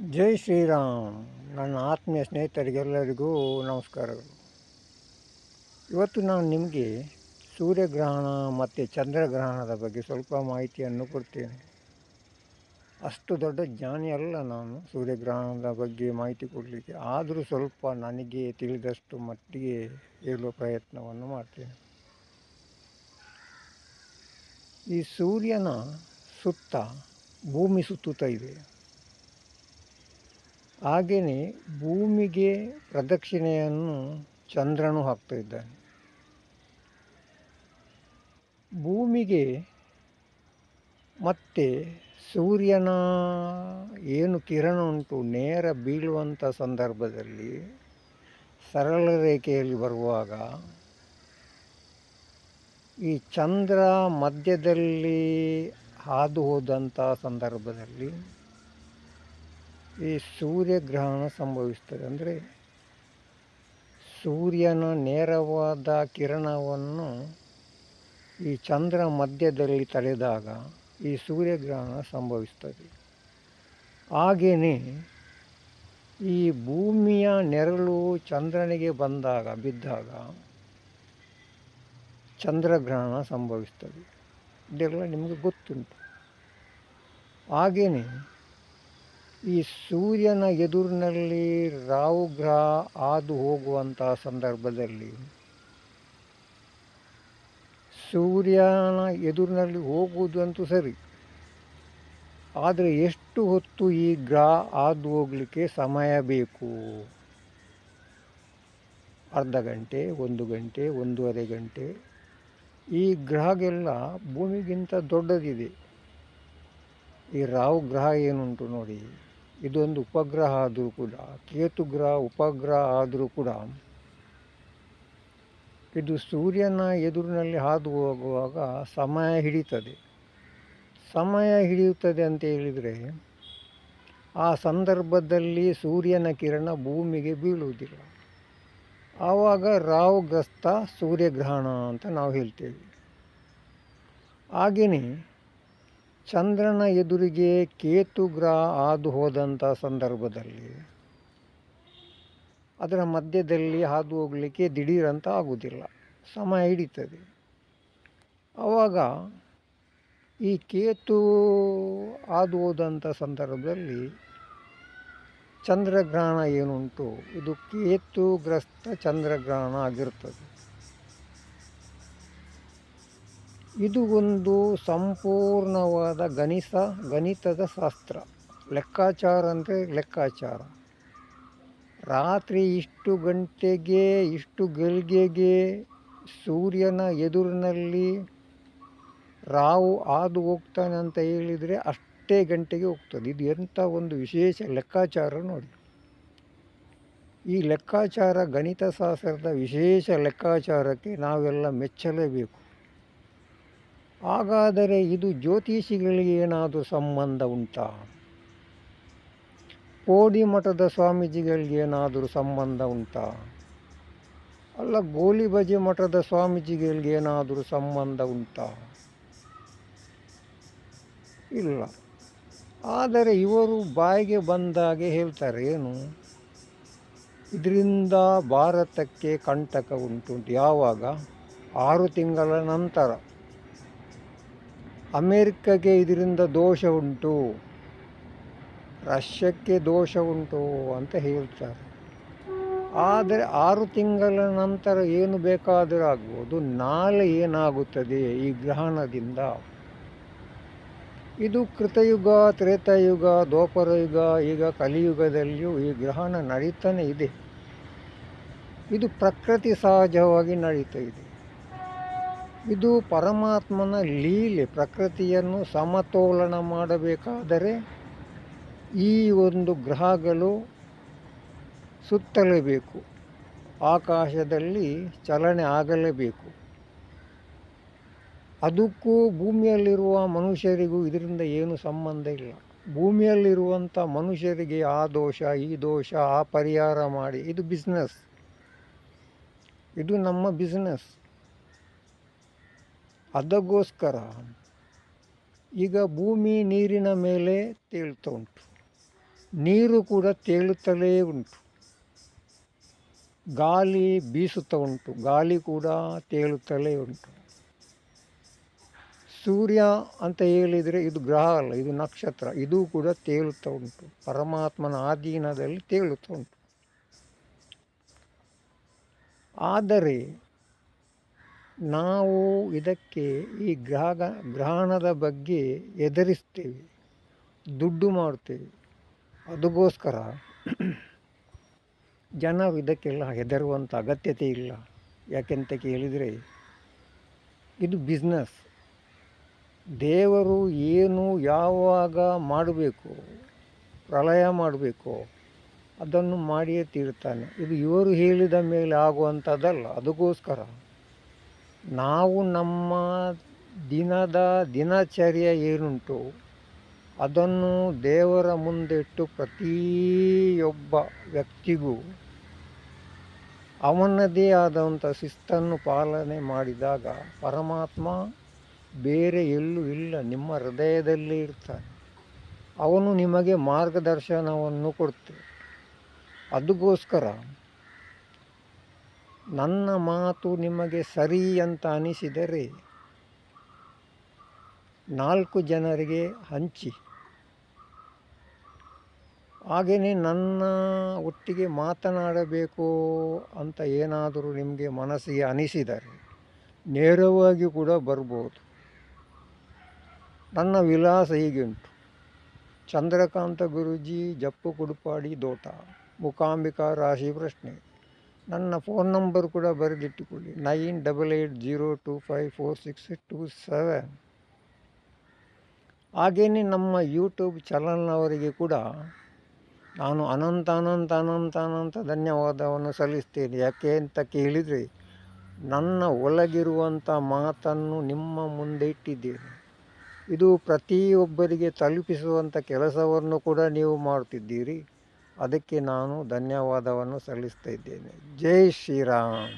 ಜೈ ಶ್ರೀರಾಮ್. ನನ್ನ ಆತ್ಮೀಯ ಸ್ನೇಹಿತರಿಗೆಲ್ಲರಿಗೂ ನಮಸ್ಕಾರಗಳು. ಇವತ್ತು ನಾನು ನಿಮಗೆ ಸೂರ್ಯಗ್ರಹಣ ಮತ್ತು ಚಂದ್ರಗ್ರಹಣದ ಬಗ್ಗೆ ಸ್ವಲ್ಪ ಮಾಹಿತಿಯನ್ನು ಕೊಡ್ತೇನೆ. ಅಷ್ಟು ದೊಡ್ಡ ಜ್ಞಾನಿ ಅಲ್ಲ ನಾನು ಸೂರ್ಯಗ್ರಹಣದ ಬಗ್ಗೆ ಮಾಹಿತಿ ಕೊಡಲಿಕ್ಕೆ. ಆದರೂ ಸ್ವಲ್ಪ ನನಗೆ ತಿಳಿದಷ್ಟು ಮಟ್ಟಿಗೆ ಹೇಳುವ ಪ್ರಯತ್ನವನ್ನು ಮಾಡ್ತೇನೆ. ಈ ಸೂರ್ಯನ ಸುತ್ತ ಭೂಮಿ ಸುತ್ತುತ್ತಾ ಇದೆ. ಹಾಗೆಯೇ ಭೂಮಿಗೆ ಪ್ರದಕ್ಷಿಣೆಯನ್ನು ಚಂದ್ರನು ಹಾಕ್ತಾ ಇದ್ದಾನೆ ಭೂಮಿಗೆ ಮತ್ತೆ ಸೂರ್ಯನ ಏನು ಕಿರಣ ಉಂಟು, ನೇರ ಬೀಳುವಂಥ ಸಂದರ್ಭದಲ್ಲಿ ಸರಳ ರೇಖೆಯಲ್ಲಿ ಬರುವಾಗ ಈ ಚಂದ್ರ ಮಧ್ಯದಲ್ಲಿ ಹಾದು ಹೋದಂಥ ಸಂದರ್ಭದಲ್ಲಿ ಈ ಸೂರ್ಯಗ್ರಹಣ ಸಂಭವಿಸ್ತದೆ. ಅಂದರೆ ಸೂರ್ಯನ ನೇರವಾದ ಕಿರಣವನ್ನು ಈ ಚಂದ್ರ ಮಧ್ಯದಲ್ಲಿ ತಡೆದಾಗ ಈ ಸೂರ್ಯಗ್ರಹಣ ಸಂಭವಿಸ್ತದೆ. ಹಾಗೆಯೇ ಈ ಭೂಮಿಯ ನೆರಳು ಚಂದ್ರನಿಗೆ ಬಂದಾಗ, ಬಿದ್ದಾಗ ಚಂದ್ರಗ್ರಹಣ ಸಂಭವಿಸ್ತದೆ. ಇದೆಲ್ಲ ನಿಮಗೆ ಗೊತ್ತುಂಟು. ಹಾಗೆಯೇ ಈ ಸೂರ್ಯನ ಎದುರಿನಲ್ಲಿ ರಾಹು ಗ್ರಹ ಹಾದು ಹೋಗುವಂತಹ ಸಂದರ್ಭದಲ್ಲಿ ಸೂರ್ಯನ ಎದುರಿನಲ್ಲಿ ಹೋಗುವುದು ಅಂತೂ ಸರಿ. ಆದರೆ ಎಷ್ಟು ಹೊತ್ತು ಈ ಗ್ರಹ ಹಾದು ಹೋಗಲಿಕ್ಕೆ ಸಮಯ ಬೇಕು? ಅರ್ಧ ಗಂಟೆ, ಒಂದು ಗಂಟೆ, ಒಂದೂವರೆ ಗಂಟೆ. ಈ ಗ್ರಹಗೆಲ್ಲ ಭೂಮಿಗಿಂತ ದೊಡ್ಡದಿದೆ. ಈ ರಾಹು ಗ್ರಹ ಏನುಂಟು ನೋಡಿ? ಇದೊಂದು ಉಪಗ್ರಹ ಆದರೂ ಕೂಡ ಕೇತು ಗ್ರಹ ಉಪಗ್ರಹ ಆದರೂ ಕೂಡ ಇದು ಸೂರ್ಯನ ಎದುರಿನಲ್ಲಿ ಹಾದು ಹೋಗುವಾಗ ಸಮಯ ಹಿಡಿತದೆ ಸಮಯ ಹಿಡಿಯುತ್ತದೆ ಅಂತ ಹೇಳಿದರೆ ಆ ಸಂದರ್ಭದಲ್ಲಿ ಸೂರ್ಯನ ಕಿರಣ ಭೂಮಿಗೆ ಬೀಳುವುದಿಲ್ಲ. ಆವಾಗ ರಾಹುಗ್ರಸ್ತ ಸೂರ್ಯಗ್ರಹಣ ಅಂತ ನಾವು ಹೇಳ್ತೇವೆ. ಹಾಗೆಯೇ ಚಂದ್ರನ ಎದುರಿಗೆ ಕೇತು ಗ್ರಹ ಹಾದು ಹೋದಂಥ ಸಂದರ್ಭದಲ್ಲಿ ಅದರ ಮಧ್ಯದಲ್ಲಿ ಹಾದು ಹೋಗಲಿಕ್ಕೆ ದಿಢೀರಂತ ಆಗುವುದಿಲ್ಲ. ಸಮಯ ಹಿಡಿತದೆ. ಆವಾಗ ಈ ಕೇತು ಹಾದು ಹೋದಂಥ ಸಂದರ್ಭದಲ್ಲಿ ಚಂದ್ರಗ್ರಹಣ ಏನುಂಟು? ಇದು ಕೇತುಗ್ರಸ್ತ ಚಂದ್ರಗ್ರಹಣ ಆಗಿರ್ತದೆ ಇದು ಒಂದು ಸಂಪೂರ್ಣವಾದ ಗಣಿತ ಗಣಿತದ ಶಾಸ್ತ್ರ. ಲೆಕ್ಕಾಚಾರ ಅಂದರೆ ಲೆಕ್ಕಾಚಾರ. ರಾತ್ರಿ ಇಷ್ಟು ಗಂಟೆಗೆ, ಇಷ್ಟು ಗಳಿಗೆಗೆ ಸೂರ್ಯನ ಎದುರಿನಲ್ಲಿ ರಾವು ಹಾದು ಹೋಗ್ತಾನೆ ಅಂತ ಹೇಳಿದರೆ ಅಷ್ಟೇ ಗಂಟೆಗೆ ಹೋಗ್ತದೆ. ಇದು ಎಂಥ ಒಂದು ವಿಶೇಷ ಲೆಕ್ಕಾಚಾರ ನೋಡಿ. ಈ ಲೆಕ್ಕಾಚಾರ ಗಣಿತಶಾಸ್ತ್ರದ ವಿಶೇಷ ಲೆಕ್ಕಾಚಾರಕ್ಕೆ ನಾವೆಲ್ಲ ಮೆಚ್ಚಲೇಬೇಕು. ಹಾಗಾದರೆ ಇದು ಜ್ಯೋತಿಷಿಗಳಿಗೆ ಏನಾದರೂ ಸಂಬಂಧ ಉಂಟಾ? ಕೋಡಿ ಮಠದ ಸ್ವಾಮೀಜಿಗಳಿಗೆ ಏನಾದರೂ ಸಂಬಂಧ ಉಂಟಾ? ಅಲ್ಲ, ಗೋಲಿಬಜೆ ಮಠದ ಸ್ವಾಮೀಜಿಗಳಿಗೆ ಏನಾದರೂ ಸಂಬಂಧ ಉಂಟಾ? ಇಲ್ಲ. ಆದರೆ ಇವರು ಬಾಯಿಗೆ ಬಂದಾಗೆ ಹೇಳ್ತಾರೆ, ಏನು? ಇದರಿಂದ ಭಾರತಕ್ಕೆ ಕಂಟಕ ಉಂಟು ಯಾವಾಗ? ಆರು ತಿಂಗಳ ನಂತರ. ಅಮೇರಿಕಗೆ ಇದರಿಂದ ದೋಷ ಉಂಟು. ರಷ್ಯಕ್ಕೆ ದೋಷ ಉಂಟು ಅಂತ ಹೇಳ್ತಾರೆ. ಆದರೆ ಆರು ತಿಂಗಳ ನಂತರ ಏನು ಬೇಕಾದರೂ ಆಗ್ಬೋದು. ನಾಳೆ ಏನಾಗುತ್ತದೆ ಈ ಗ್ರಹಣದಿಂದ? ಇದು ಕೃತಯುಗ, ತ್ರೇತಾಯುಗ, ದ್ವಾಪರಯುಗ, ಈಗ ಕಲಿಯುಗದಲ್ಲಿಯೂ ಈ ಗ್ರಹಣ ನಡೀತಾನೆ ಇದೆ. ಇದು ಪ್ರಕೃತಿ ಸಹಜವಾಗಿ ನಡೀತಾ ಇದೆ. ಇದು ಪರಮಾತ್ಮನ ಲೀಲೆ, ಪ್ರಕೃತಿಯನ್ನು ಸಮತೋಲನ ಮಾಡಬೇಕಾದರೆ ಈ ಒಂದು ಗ್ರಹಗಳು ಸುತ್ತಲೇಬೇಕು. ಆಕಾಶದಲ್ಲಿ ಚಲನೆ ಆಗಲೇಬೇಕು. ಅದಕ್ಕೂ ಭೂಮಿಯಲ್ಲಿರುವ ಮನುಷ್ಯರಿಗೂ ಇದರಿಂದ ಏನು ಸಂಬಂಧ ಇಲ್ಲ. ಭೂಮಿಯಲ್ಲಿರುವಂಥ ಮನುಷ್ಯರಿಗೆ ಆ ದೋಷ, ಈ ದೋಷ, ಆ ಪರಿಹಾರ ಮಾಡಿ. ಇದು ಬಿಸ್ನೆಸ್ ಇದು ನಮ್ಮ ಬಿಸ್ನೆಸ್ ಅದಕ್ಕೋಸ್ಕರ ಈಗ ಭೂಮಿ ನೀರಿನ ಮೇಲೆ ತೇಳ್ತಾ ಉಂಟು. ನೀರು ಕೂಡ ತೇಳುತ್ತಲೇ ಉಂಟು. ಗಾಳಿ ಬೀಸುತ್ತಾ ಉಂಟು. ಗಾಳಿ ಕೂಡ ತೇಳುತ್ತಲೇ ಉಂಟು. ಸೂರ್ಯ ಅಂತ ಹೇಳಿದರೆ ಇದು ಗ್ರಹ ಅಲ್ಲ, ಇದು ನಕ್ಷತ್ರ. ಇದು ಕೂಡ ತೇಲುತ್ತಾ ಉಂಟು. ಪರಮಾತ್ಮನ ಆಧೀನದಲ್ಲಿ ತೇಳುತ್ತಾ ಉಂಟು. ಆದರೆ ನಾವು ಇದಕ್ಕೆ ಈ ಗ್ರಹ ಗ್ರಹಣದ ಬಗ್ಗೆ ಹೆದರಿಸ್ತೇವೆ ದುಡ್ಡು ಮಾಡ್ತೇವೆ ಅದಕ್ಕೋಸ್ಕರ ಜನ ಇದಕ್ಕೆಲ್ಲ ಹೆದರುವಂಥ ಅಗತ್ಯತೆ ಇಲ್ಲ. ಯಾಕೆಂತ ಕೇಳಿದರೆ, ಇದು ಬಿಸ್ನೆಸ್. ದೇವರು ಏನು ಯಾವಾಗ ಮಾಡಬೇಕು, ಪ್ರಳಯ ಮಾಡಬೇಕು, ಅದನ್ನು ಮಾಡಿಯೇ ತೀರ್ತಾನೆ. ಇದು ಇವರು ಹೇಳಿದ ಮೇಲೆ ಆಗುವಂಥದ್ದಲ್ಲ ಅದಕ್ಕೋಸ್ಕರ ನಾವು ನಮ್ಮ ದಿನದ ದಿನಚರ್ಯ ಏನುಂಟು, ಅದನ್ನು ದೇವರ ಮುಂದಿಟ್ಟು ಪ್ರತಿಯೊಬ್ಬ ವ್ಯಕ್ತಿಗೂ ಅವನದೇ ಆದಂಥ ಶಿಸ್ತನ್ನು ಪಾಲನೆ ಮಾಡಿದಾಗ ಪರಮಾತ್ಮ ಬೇರೆ ಎಲ್ಲೂ ಇಲ್ಲ, ನಿಮ್ಮ ಹೃದಯದಲ್ಲೇ ಇರ್ತಾನೆ. ಅವನು ನಿಮಗೆ ಮಾರ್ಗದರ್ಶನವನ್ನು ಕೊಡ್ತೇವೆ ಅದಕ್ಕೋಸ್ಕರ ನನ್ನ ಮಾತು ನಿಮಗೆ ಸರಿ ಅಂತ ಅನಿಸಿದರೆ ನಾಲ್ಕು ಜನರಿಗೆ ಹಂಚಿ. ಹಾಗೆಯೇ ನನ್ನ ಒಟ್ಟಿಗೆ ಮಾತನಾಡಬೇಕು ಅಂತ ಏನಾದರೂ ನಿಮಗೆ ಮನಸ್ಸಿಗೆ ಅನಿಸಿದರೆ ನೇರವಾಗಿ ಕೂಡ ಬರ್ಬೋದು. ನನ್ನ ವಿಳಾಸ ಉಂಟು ಚಂದ್ರಕಾಂತ ಗುರೂಜಿ, ಜಪ್ಪು ಕುಡುಪಾಡಿ, ದೋಟ. ಮುಕಾಂಬಿಕಾ ರಾಶಿ ಪ್ರಶ್ನೆ. ನನ್ನ ಫೋನ್ ನಂಬರ್ ಕೂಡ ಬರೆದಿಟ್ಟುಕೊಳ್ಳಿ. Nine double eight zero two five four six two seven. ಹಾಗೆಯೇ ನಮ್ಮ ಯೂಟ್ಯೂಬ್ ಚಾನಲ್ನವರಿಗೆ ಕೂಡ ನಾನು ಅನಂತ ಅನಂತ ಅನಂತ ಅನಂತ ಧನ್ಯವಾದವನ್ನು ಸಲ್ಲಿಸ್ತೇನೆ. ಯಾಕೆ ಅಂತ ಕೇಳಿದರೆ ನನ್ನ ಒಳಗಿರುವಂಥ ಮಾತನ್ನು ನಿಮ್ಮ ಮುಂದೆ ಇಟ್ಟಿದ್ದೇನೆ. ಇದು ಪ್ರತಿಯೊಬ್ಬರಿಗೆ ತಲುಪಿಸುವಂಥ ಕೆಲಸವನ್ನು ಕೂಡ ನೀವು ಮಾಡುತ್ತಿದ್ದೀರಿ ಅದಕ್ಕೆ ನಾನು ಧನ್ಯವಾದವನ್ನು ಸಲ್ಲಿಸ್ತಾ ಇದ್ದೇನೆ. ಜೈ ಶ್ರೀರಾಮ್.